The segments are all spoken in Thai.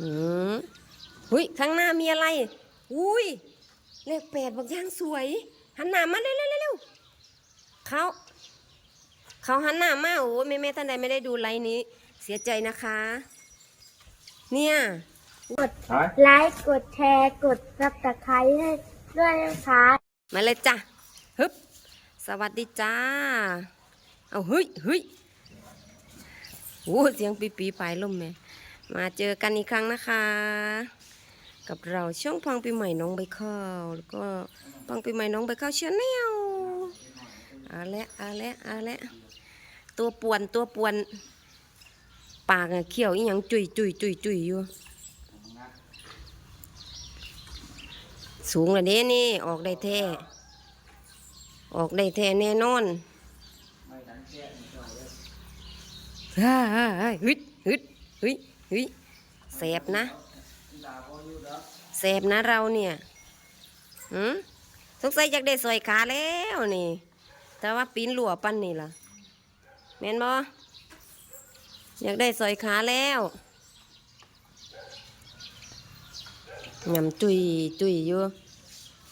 อืมหุยข้างหน้ามีอะไร อุ้ย เลขแปดบอกย่างสวย หันหน้ามาเร็วเร็วเร็วเร็วเขา เขาหันหน้ามา โอ้แม่แม่ท่านใดไม่ได้ดูไลน์นี้ เสียใจนะคะ เนี่ยกดไลค์กดแชร์กดซับสไครต์ให้ด้วยนะคะมาเลยจ้ะฮึบสวัสดีจ้า เอาเฮ้ยเฮ้ยโอ้เสียงปีปีปลายลมแม่ มาเจอกันอีกครั้งนะคะ กับเราช่วงพังปีใหม่น้องใบข้าวแล้วก็พังปีใหม่น้องใบข้าวเชียนแนวเอาละเอาละเอาละตัวป่วนตัวป่วน ปากอะเขียวอีหยังจุยจุยจุยจุยอยู่ สูงเลยเด้นี่ออกได้แท้ออกได้แท้แน่นอนฮ่าฮ่าฮ่าฮึดฮึด ฮึดฮึดแสบนะแสบนะเราเนี่ยหืมสงสัยอยากได้สวยขาแล้วนี่ แต่ว่าปีนหลัวปั้นนี่ล่ะแม่นบ่อยากได้สอยขาแล้วยำจุยจุยอยู่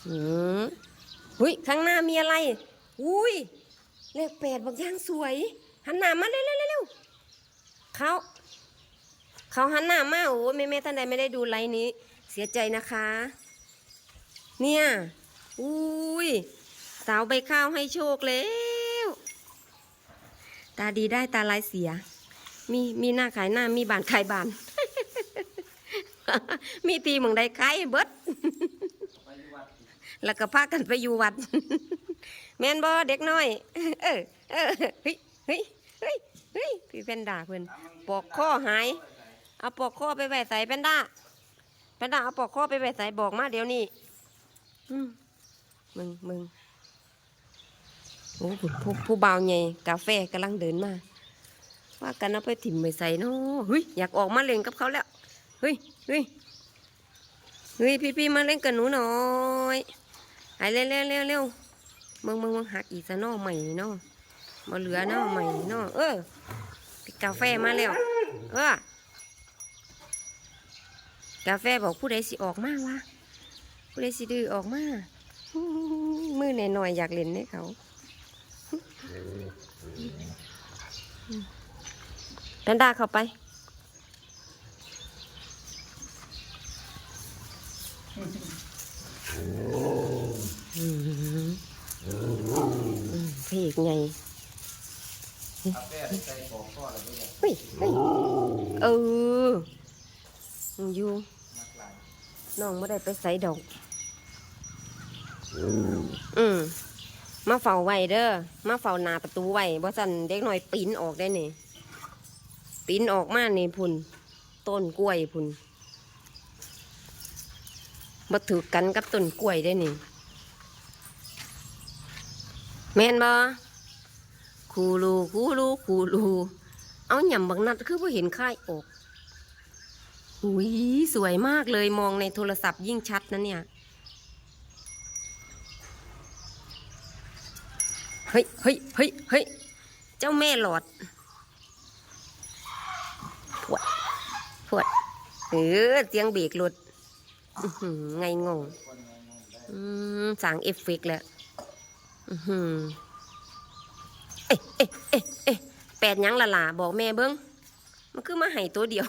หืมหุยข้างหน้ามีอะไร อุ้ยเลขแปดบอกย่างสวย หันหน้ามาเร็วเร็วเร็วเร็วเขา เขาหันหน้ามาโอ้แม่แม่ท่านใดไม่ได้ดูไลน์นี้ เสียใจนะคะ เนี่ยอุ้ยสาวใบข้าวให้โชคแล้ว ตาดีได้ตาลายเสีย มีมีหน้าขายหน้ามีบานขายบาน มีตีเมืองใดขายเบิดแล้วก็พากันไปอยู่วัด แม่นบ่เด็กน้อย เออเออเฮ้ยเฮ้ยเฮ้ยเฮ้ยพี่เพนด้าเพิ่นปอกข้อหาย เอาปอกข้อไปไว้ใส่เพนด้าเพนด้าเอาปอกข้อไปไว้ใส่บอกมาเดี๋ยวนี้อืมมึงมึงโอ้ผู้ผู้ผู้บ่าวใหญ่กาแฟกำลังเดินมา ว่ากันเอาไปถิ่มไปใส่เนาะเฮ้ยอยากออกมาเล่นกับเขาแล้วเฮ้ยเฮ้ยเฮ้ยพี่พี่ๆมาเล่นกับหนูหน่อยหายเร็วเร็วเร็วเร็วมึงมึงมึงหักอีกซะเนอใหม่นี่เนาะมาเหลือเนาะใหม่นี่เนาะเออพี่กาแฟมาแล้วเออ กาแฟบอกผู้ใดสิออกมาวะผู้ใดสิดื้อออกมามือหน่อยๆอยากเล่นให้เขาแพนด้าเข้าไปอืมอืมพี่อีกไงเฮ้ยเฮ้ยเออ อยู่น้องไม่ได้ไปใส่ดอก อืมมาเฝ้าไว้เด้อ มาเฝ้าหน้าประตูไว้บ่สันเด็กหน่อยปีนออกได้นี่ปีนออกมานี่พุ่น ต้นกล้วยพุ่นมาถือกันกับต้นกล้วยได้นี่ แม่นบ่คูรูคูรูคูรูเอาหย่ำบางนัดคือพ่เห็นค่ายออก อุ้ยสวยมากเลยมองในโทรศัพท์ยิ่งชัดนะเนี่ย เฮ้ยเฮ้ยเฮ้ยเฮ้ยเจ้าแม่หลอดพวดพวดเออเสียงเบรกรถอื้อหือไงงงอืมสั่งเอฟเฟกต์แล้วอื้อหือเอ๊ะเอ๊ะเอ๊ะเอ๊ะแปดยังละล่ะบอกแม่เบิ้งมันคือมาให้ตัวเดียว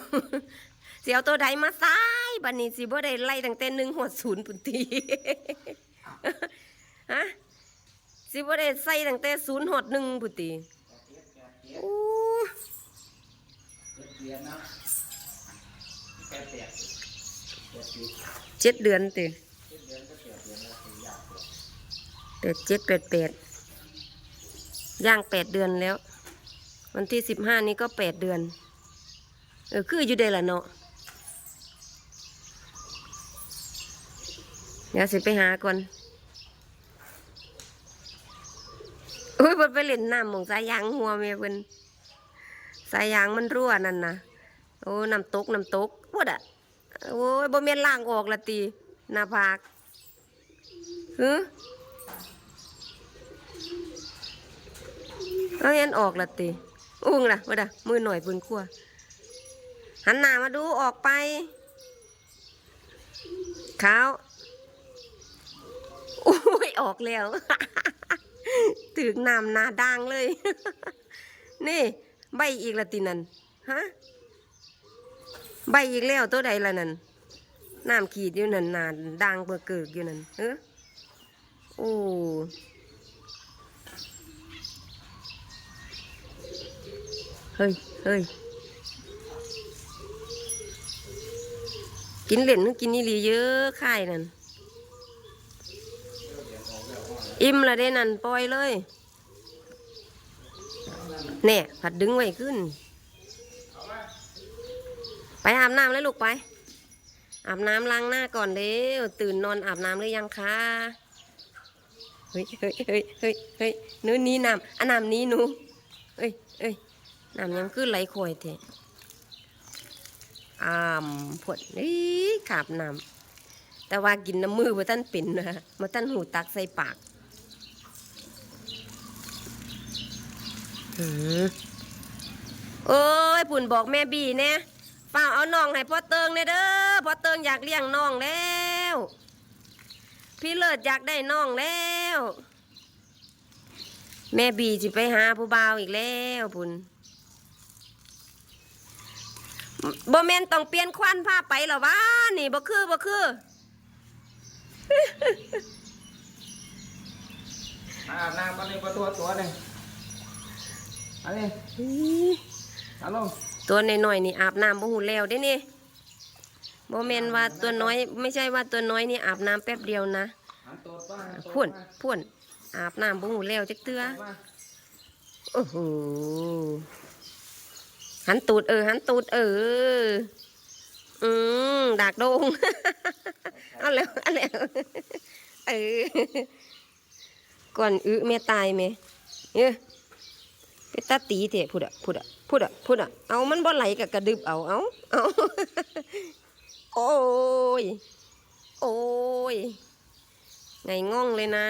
เสียวตัวใดมาซ้ายบันนี้สิบ่ได้ไล่ตั้งแต่หนึ่งหดศูนย์ปุ่นทีฮะสิบ่ได้ใส่ตั้งแต่ศูนย์หดหนึ่งปุ่นทีโอ้เจ็ดเดือนติแปดเจ็ดแปดแปดย่างแปดเดือนแล้ว วันที่สิบห้านี้ก็แปดเดือน เออ คืออยู่ได้ละเนาะ เดี๋ยวสิไปหาก่อนอุ้ยเพิ่นไปเล่นน้ำหมองสายยางหัวเมียเพิ่นสายยางมันรั่วนั่นนะโอ้น้ำตกน้ำตกพวดอะโอ้ยบ่แม่นล่างออกละตีหน้าผากฮึเอาเห็นออกละตีอุ้งล่ะว่าดะมือหน่อยปืนขั้วหันหน้ามาดูออกไปขาว ยออกแล้ว ถึกน้ำนาด่างเลย นี่ ใบอีกละตินันฮะ ใบอีกแล้วตัวใดละนั่นน้ำขีดอยู่นั่นนาด่างเปื่อเกิกอยู่นั่นเออโอ้เฮ้ยเฮ้ยกินเหล่นกินนี่ลีเยอะค่ายนั่น อิ่มละเด้นั่นปล่อยเลยแน่ผัดดึงไว้ขึ้น ไปอาบน้ำเลยลูกไป อาบน้ำล้างหน้าก่อนเร็วตื่นนอนอาบน้ำหรือยังคะเฮ้ยเฮ้ยเฮ้ยเฮ้ยเฮ้ยหนูนี้น้ำอันน้ำนี้หนูเอ้ยเอ้ยน้ำยังขึ้นไหลคอยเถอะอามผดนี่ขาบน้ำแต่ว่ากินน้ำมือมาท่านเป็นนะมาท่านหูตักใส่ปากหือ โอ้ยปุ่นบอกแม่บีเนี่ยฝ้าเอาน้องให้พ่อเติงเนี่ยเด้อพ่อเติงอยากเลี้ยงน้องแล้ว พี่เลิศอยากได้น้องแล้ว แม่บีจิไปหาผู้บ่าวอีกแล้วปุ่นบ่แมนต้องเปลี่ยนควันผ้าไปหรอวะนี่บ่คือบ่คืออาบน้ำกันเลยประตัวตัวเลย อะไรเอาลงตัวน้อยๆนี่อาบน้ำบ่หูแล้วเด้นี่บ่แม่นว่าตัวน้อย ไม่ใช่ว่าตัวน้อยนี่อาบน้ำแป๊บเดียวนะหันตัวป้าหันตัวพ่วนพ่วนอาบน้ำบ่หูแล้วจักเตือมาโอ้โหหันตูดเออหันตูดเออ อืมดากโดงเอาแล้วเอาแล้วเออก่อนอึแม่ตายแม่เอ้ย ไปตาตีเถอะพูดอะพูดอะพูดอะพูดอะเอามันบ่ไหลกับกระดึบเอาเอาเอาโอ้ย โอ้ยไงง่องเลยนะ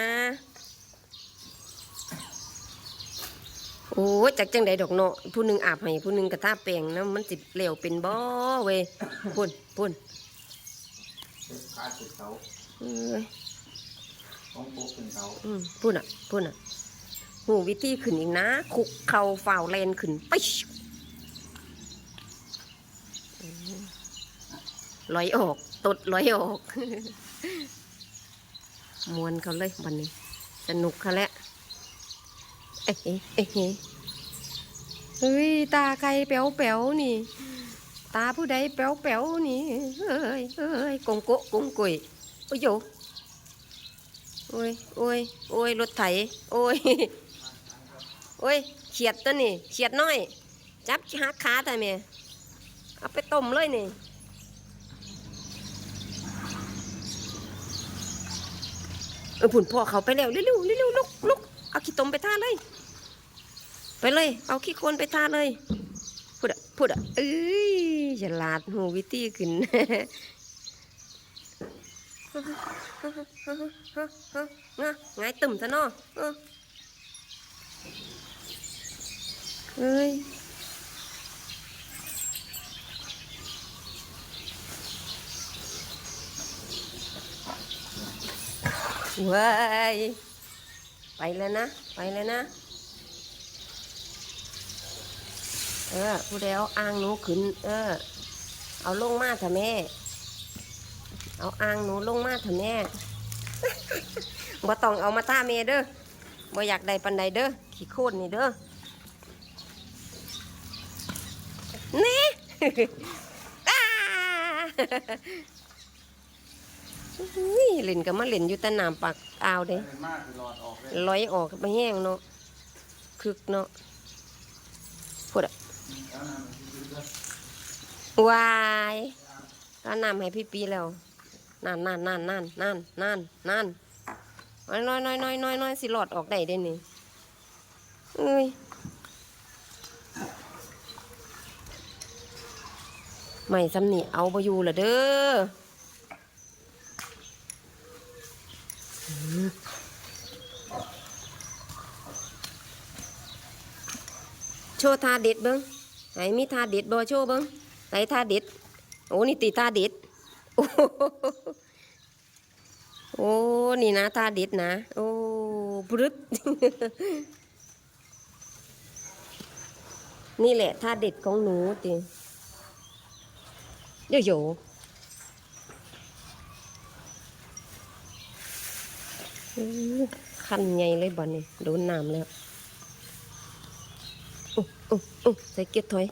โอ้ยจากจังใดดอกเนาะผู้หนึ่งอาบให้ผู้หนึ่งกระทาแปลงนะมันสิเหลวเป็นบ่เว้ยพุ่นพุ่นขาดติดเสาเอ้ยของโป๊กเป็นเสาอืมพุ่นอะพุ่นอะ หูวิธีขึ้นอีกนะ คุกเข่าฝ่าวแลนขึ้นไปลอยออก ตดลอยออกมวนเขาเลยวันนี้ สนุกเขาแล้วเอ๊ะเอ๊ะเอ๊ะเฮ้ยตาใครแป๋วแป๋วนี่ ตาผู้ใดแป๋วแป๋วนี่เอ้ยเอ้ยกงโกกงกุยโอ้ยโอ้ยโอ้ยโอ้ยรถไถโอ้ย โอ้ยเขียดตัวนี่เขียดน้อย จับหักขาแต่เมียเอาไปต้มเลยนี่เออผุนพ่อเขาไปแล้วเร็วๆเร็วๆลุกลุกเอาขี้ตมไปท่าเลย ไปเลย เอาขี้โคลนไปท่าเลยพูดอะพูดอะเอ้ยฉลาดหูวิธีขึ้นงะไงายตุ่มซะเนาะ เอ้ยว้ยไปแล้วนะ ไปแล้วนะ เออผู้ใดเอาอ่างหนูขึ้น เออ เอาลงมาเถอะแม่ เอาอ่างหนูลงมาเถอะแม่บ่ต้องเอามาท่าเมเด้อบ่อยากได้ปันใดเด้อ ขี้โคตรนี่เด้อ นี่อ้าอุ้ยเล่นกับมาเล่นอยู่แต่น้ำปากอ่าวเด้เป็นมากคือหลอดออกเลยลอยออกมาแห้งเนาะคึกเนาะพูดอะเอาน้ำมันยืดๆเด้อวายตอนน้ำให้พี่ปีแล้วนั่นนั่นนั่นนั่นนั่นนั่นนั่นน้อยน้อยน้อยน้อยน้อยน้อยสิหลอดออกได้เด้นี่เอ้ย ไม่สำนีเอาไปอยู่ละเด้อโชว์ทาเด็ดเบิ้งไหนมีทาเด็ดบ่โชว์เบิ้งไหนทาเด็ด โอ้นี่ตีทาเด็ด โอ้โหโอ้นี่นะทาเด็ดนะ โอ้บรึดนี่แหละทาเด็ดของหนูติ เดี๋ยวโยอื้อคันใหญ่เลยบ่เนี่ยโดนน้ำแล้วโอ้โอ้โอ้ใส่เกียร์ถอย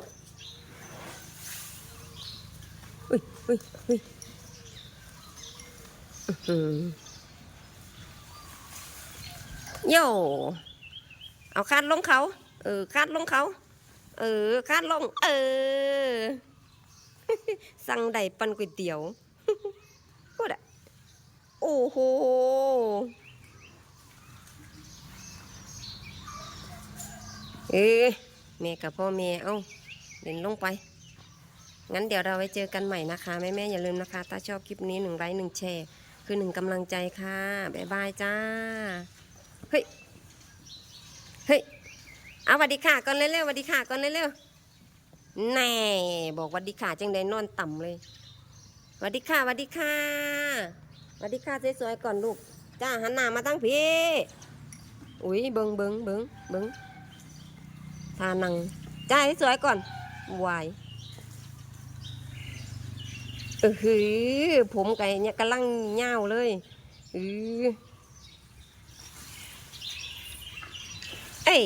อุ้ยอุ้ยอุ้ยโย่เอาคาดลงเขา เออคาดลงเขา เออคาดลง เออ สั่งได้ปันก๋วยเตี๋ยวพูดอะโอ้โหเออแม่กับพ่อแม่เอ้าเล่นลงไป งั้นเดี๋ยวเราไว้เจอกันใหม่นะคะแม่แม่อย่าลืมนะคะ ถ้าชอบคลิปนี้หนึ่งไลค์หนึ่งแชร์คือหนึ่งกำลังใจค่ะบ๊ายบายจ้า เฮ้ย เฮ้ย เอาสวัสดีค่ะก่อนเร็วๆสวัสดีค่ะก่อนเร็วๆ แน่บอกวัสดีค่ะจังได้นอนต่ำเลยวัสดีค่ะวัสดีค่ะวัสดีค่ะสวยๆก่อนลูกจ้าหันหน้ามาตั้งพี่อุ้ยเบิงเบิงเบิงเบิงทานังจ้าให้สวยก่อนวายเออหือผมไก่เนี่ยกำลังเงาเลยเออเอ๋